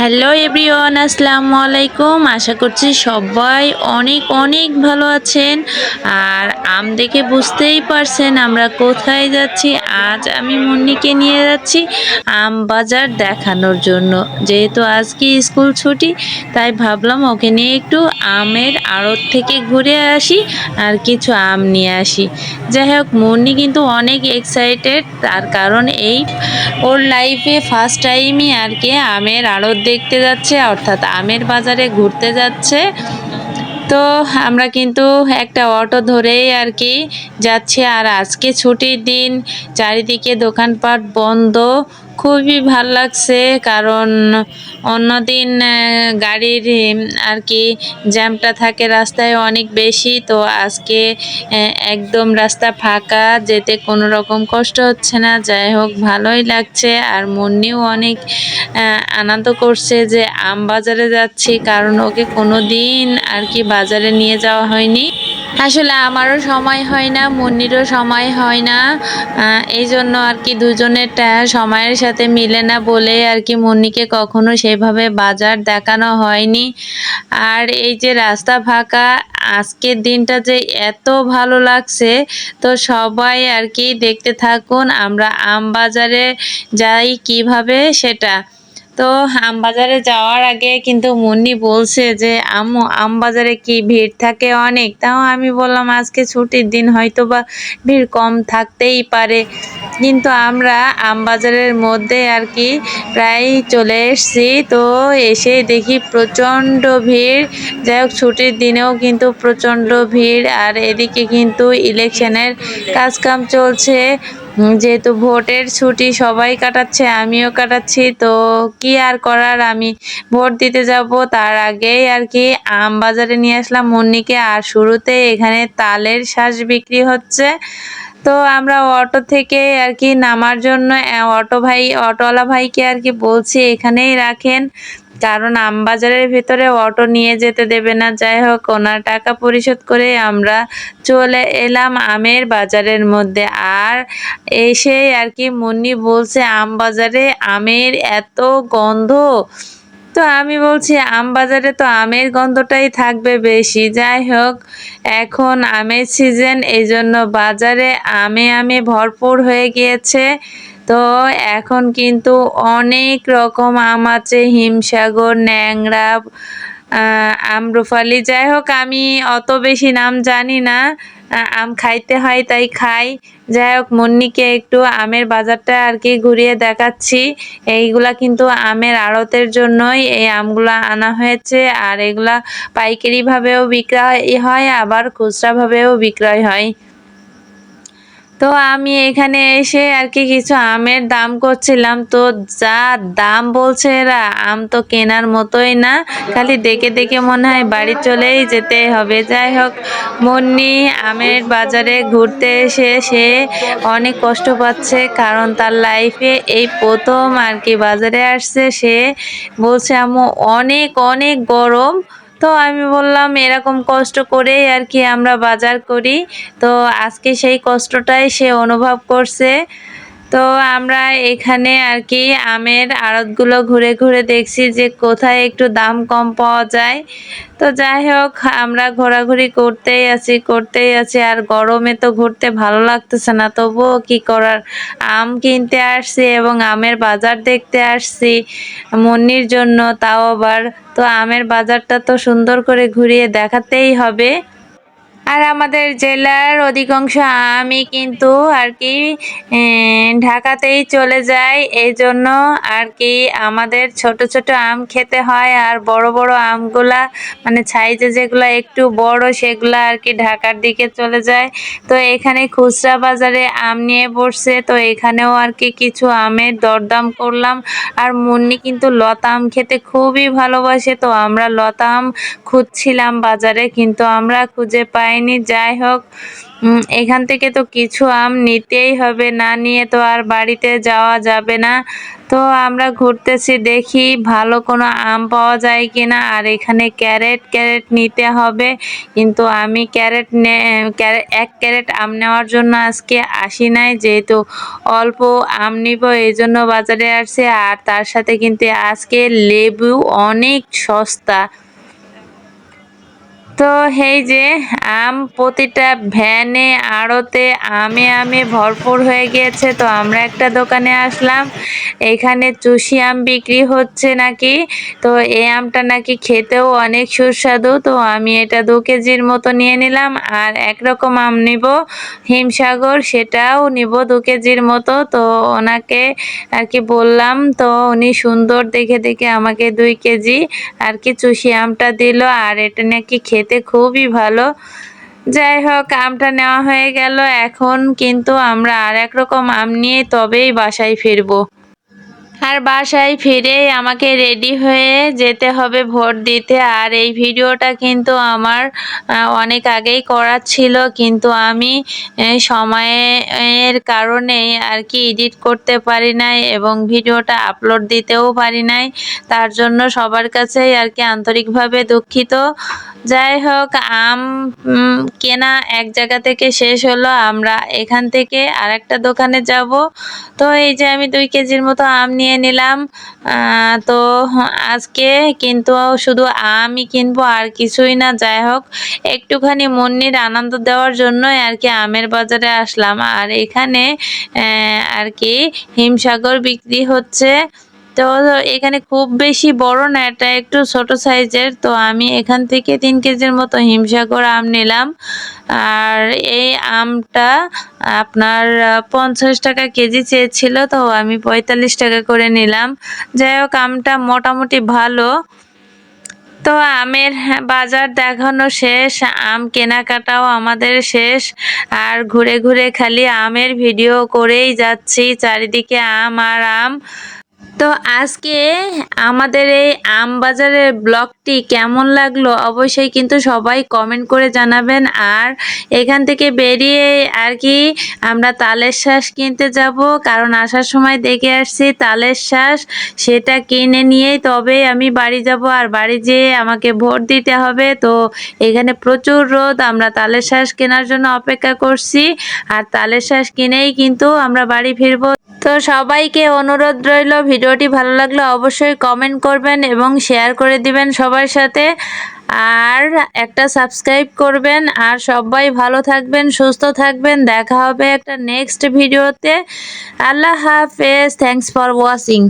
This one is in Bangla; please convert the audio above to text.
হ্যালো এভরিওয়ান আসসালামু আলাইকুম। আশা করছি সবাই অনেক অনেক ভালো আছেন। আর আম দেখে বুঝতেই পারছেন আমরা কোথায় যাচ্ছি। আজ আমি মুন্নিকে নিয়ে যাচ্ছি আম বাজার দেখানোর জন্য। যেহেতু আজকে স্কুল ছুটি, তাই ভাবলাম ওকে নিয়ে একটু আমের আড়ত থেকে ঘুরে আসি আর কিছু আম নিয়ে আসি। যাই হোক, মুন্নি কিন্তু অনেক এক্সাইটেড তার কারণ এই ওর লাইফে ফার্স্ট টাইমই আর কি আমের আড়ত দেখতে যাচ্ছে, অর্থাৎ আমের বাজারে ঘুরতে যাচ্ছে। তো আমরা কিন্তু একটা অটো ধরেই আর কি যাচ্ছি। আর আজকে ছুটির দিন, চারিদিকে দোকানপাট বন্ধ। খুবই ভালো লাগছে, কারণ অন্যদিন গাড়ির আর কি জ্যামটা থাকে রাস্তায় অনেক বেশি, তো আজকে একদম রাস্তা ফাঁকা, যেতে কোনো রকম কষ্ট হচ্ছে না। যাই হোক, ভালোই লাগছে, আর মুন্নিও অনেক আনন্দ করছে যে আম বাজারে যাচ্ছি, কারণ ওকে কোনো দিন আর কি বাজারে নিয়ে যাওয়া হয়নি। আসলে আমারও সময় হয় না, মুন্নিরও সময় হয় না। এই জন্য আর কি দুজনেরটা সময়ের সাথে মিলে না বলে আর কি মুন্নিকে কখনো সেভাবে বাজার দেখানো হয়নি। আর এই যে রাস্তা ফাঁকা, আজকের দিনটা যে এত ভালো লাগছে, তো সবাই আর কি দেখতে থাকুন, আমরা আম বাজারে যাই কীভাবে সেটা। তো আম বাজারে যাওয়ার আগে কিন্তু মুন্নি বলছে যে, আম্মু আম বাজারে কি ভিড় থাকে অনেক? তাও আমি বললাম, আজকে ছুটির দিন হয়তো বা ভিড় কম থাকতেই পারে। কিন্তু আমরা আম বাজারের মধ্যে আর কি প্রায় চলে এসেছি। তো এসে দেখি প্রচণ্ড ভিড়। যাই হোক, ছুটির দিনেও কিন্তু প্রচণ্ড ভিড়। আর এদিকে কিন্তু ইলেকশনের কাজকাম চলছে। যেহেতু ভোটের ছুটি সবাই কাটাচ্ছে, আমিও কাটাচ্ছি, তো কি আর করার? আমি ভোট দিতে যাব, তার আগেই আর কি আম বাজারে নিয়ে আসলাম মুন্নিকে, আর শুরুতে এখানে তালের শ্বাস বিক্রি হচ্ছে। তো আমরা অটো থেকে আর কি নামার জন্য, অটো ভাই, অটোওয়ালা ভাইকে আর কি বলছি, এখানেই রাখেন। কারণ আমবাজারের ভেতরে অটো নিয়ে যেতে দেবে না। যাই হোক, ওনার টাকা পরিশোধ করে আমরা চলে এলাম আমের বাজারের মধ্যে। আর এসে আর কি মুন্নি বলছে আম বাজারে আমের এত গন্ধ? তো আমি বলছি আম বাজারে তো আমের গন্ধটাই থাকবে বেশি। যাই হোক, এখন আমের সিজন এই জন্য বাজারে আমে আমে ভরপুর হয়ে গিয়েছে। তো এখন কিন্তু অনেক রকম আম আছে, হিমসাগর ন্যাংরা আমরুফালি। যাই হোক, আমি অত বেশি নাম জানি না আম খাইতে হয় তাই খাই। যাই হোক, মুন্নিকে একটু আমের বাজারটা আর কি ঘুরিয়ে দেখাচ্ছি। এইগুলা কিন্তু আমের আড়তের জন্যই এই আমগুলা আনা হয়েছে, আর এগুলা পাইকারিভাবেও বিক্রয় হয়, আবার খুচরাভাবেও বিক্রয় হয়। তো আমি এখানে এসে আর কি কিছু আমের দাম করছিলাম। তো যা দাম বলছে এরা, আম তো কেনার মতোই না। খালি দেখে দেখে মনে হয় বাড়ি চলেই যেতে হবে। যাই হোক, মুন্নি আমের বাজারে ঘুরতে এসে সে অনেক কষ্ট পাচ্ছে কারণ তার লাইফে এই প্রথম আর কি বাজারে আসছে সে বলছে, আম্মু, অনেক অনেক গরম। তো আমি বললাম এরকম কষ্ট করেই আর কি আমরা বাজার করি। তো আজকে সেই কষ্টটাই সে অনুভব করছে। তো আমরা এখানে আর কি আমের আড়তগুলো ঘুরে ঘুরে দেখছি যে কোথায় একটু দাম কম পাওয়া যায়। তো যাই হোক, আমরা ঘোরাঘুরি করতেই আছি করতেই আছি আর গরমে তো ঘুরতে ভালো লাগতেছে না। তবুও কি করার? আম কিনতে আসছি এবং আমের বাজার দেখতে আসছি। মুন্নির জন্য তাও আবার তো আমের বাজারটা তো সুন্দর করে ঘুরিয়ে দেখাতেই হবে। আর আমাদের জেলার অধিকাংশ আমই কিন্তু আর কি ঢাকাতেই চলে যায় এই জন্য আর কি আমাদের ছোট ছোট আম খেতে হয় আর বড় বড় আমগুলা মানে সাইজে যেগুলা একটু বড় সেগুলা আর কি ঢাকার দিকে চলে যায়। তো এখানে খুচরা বাজারে আম নিয়ে বসছে, তো এখানেও আর কি কিছু আমের দরদাম করলাম। আর মুন্নি কিন্তু লতা আম খেতে খুবই ভালোবাসে, তো আমরা লতা আম খুঁজছিলাম বাজারে, কিন্তু আমরা খুঁজে পাই খাইনি যাই হোক এখান থেকে তো কিছু আম নিতেই হবে, না নিয়ে তো আর বাড়িতে যাওয়া যাবে না। তো আমরা ঘুরতেছি, দেখি ভালো কোনো আম পাওয়া যায় কিনা, আর এখানে ক্যারেট ক্যারেট নিতে হবে। কিন্তু আমি ক্যারেট নে, ক্যারে- এক ক্যারেট আম নেওয়ার জন্য আজকে আসি নাই, যেহেতু অল্প আম নিব এই জন্য বাজারে আসছে। আর তার সাথে কিন্তু আজকে লেবু অনেক সস্তা। তো এই যে আম প্রতিটা ভ্যানে, আড়তে আমে আমে ভরপুর হয়ে গিয়েছে। তো আমরা একটা দোকানে আসলাম। এখানে চুষি আম বিক্রি হচ্ছে নাকি? তো এই আমটা নাকি খেতেও অনেক সুস্বাদু। তো আমি এটা দু কেজির মতো নিয়ে নিলাম আর একরকম আম নিব। হিমসাগর সেটাও নিব দু কেজির মতো। তো ওনাকে আর কি বললাম, তো উনি সুন্দর দেখে দেখে আমাকে দুই কেজি আর কি চুষি আমটা দিল। আর এটা নাকি খেতে খুবই ভালো। যাই হোক, আমটা নেওয়া হয়ে গেল। এখন কিন্তু আমরা আর এক রকম আম নিয়ে তবেই বাসায় ফিরবো। আর বাসায় ফিরেই আমাকে রেডি হয়ে যেতে হবে ভোট দিতে। আর এই ভিডিওটা কিন্তু আমার অনেক আগেই করার ছিল। কিন্তু আমি সময়ের কারণে আর কি এডিট করতে পারি নাই এবং ভিডিওটা আপলোড দিতেও পারি নাই। তার জন্য সবার কাছেই আর কি আন্তরিকভাবে দুঃখিত। যাই হোক, আম কেনা এক জায়গা থেকে শেষ হলো। আমরা এখান থেকে আরেকটা দোকানে যাব। তো এই যে আমি দুই কেজির মতো আম নিয়ে নিলাম। আহ, তো আজকে কিন্তু শুধু আমই কিনবো আর কিছুই না। যাই হোক একটুখানি মন্নির আনন্দ দেওয়ার জন্যই আর কি আমের বাজারে আসলাম। আর এখানে আর কি হিমসাগর বিক্রি হচ্ছে। তো এখানে খুব বেশি বড় না, এটা একটু ছোট সাইজের। তো আমি এখান থেকে তিন কেজির মতো হিমসাগর আম নিলাম। আর এই আমটা আপনার পঞ্চাশ টাকা কেজি চেয়েছিল, তো আমি পঁয়তাল্লিশ টাকা করে নিলাম। যাই হোক, আমটা মোটামুটি ভালো। তো আমের বাজার দেখানো শেষ, আম কেনাকাটাও আমাদের শেষ। আর ঘুরে ঘুরে খালি আমের ভিডিও করেই যাচ্ছি, চারিদিকে আম আর আম। তো আজকে আমাদের এই আম বাজারের ব্লগটি কেমন লাগল অবশ্যই কিন্তু সবাই কমেন্ট করে জানাবেন। আর এখান থেকে বেরিয়ে আর কি আমরা তালের শ্বাস কিনতে যাব, কারণ আসার সময় দেখে আসছি তালের শ্বাস সেটা কিনে নিয়েই তবে আমি বাড়ি যাব। আর বাড়ি যেয়ে আমাকে ভোট দিতে হবে, তো এখানে প্রচুর রোদ, আমরা তালের শ্বাস কেনার জন্য অপেক্ষা করছি। আর তালের শ্বাস কিনেই কিন্তু আমরা বাড়ি ফিরবো। তো সবাইকে অনুরোধ রইল, ভিডিওটি ভালো লাগলে অবশ্যই কমেন্ট করবেন এবং শেয়ার করে দিবেন সবার সাথে। আর একটা সাবস্ক্রাইব করবেন। আর সবাই ভালো থাকবেন, সুস্থ থাকবেন। দেখা হবে একটা নেক্সট ভিডিওতে আল্লাহ হাফেজ। Thanks for watching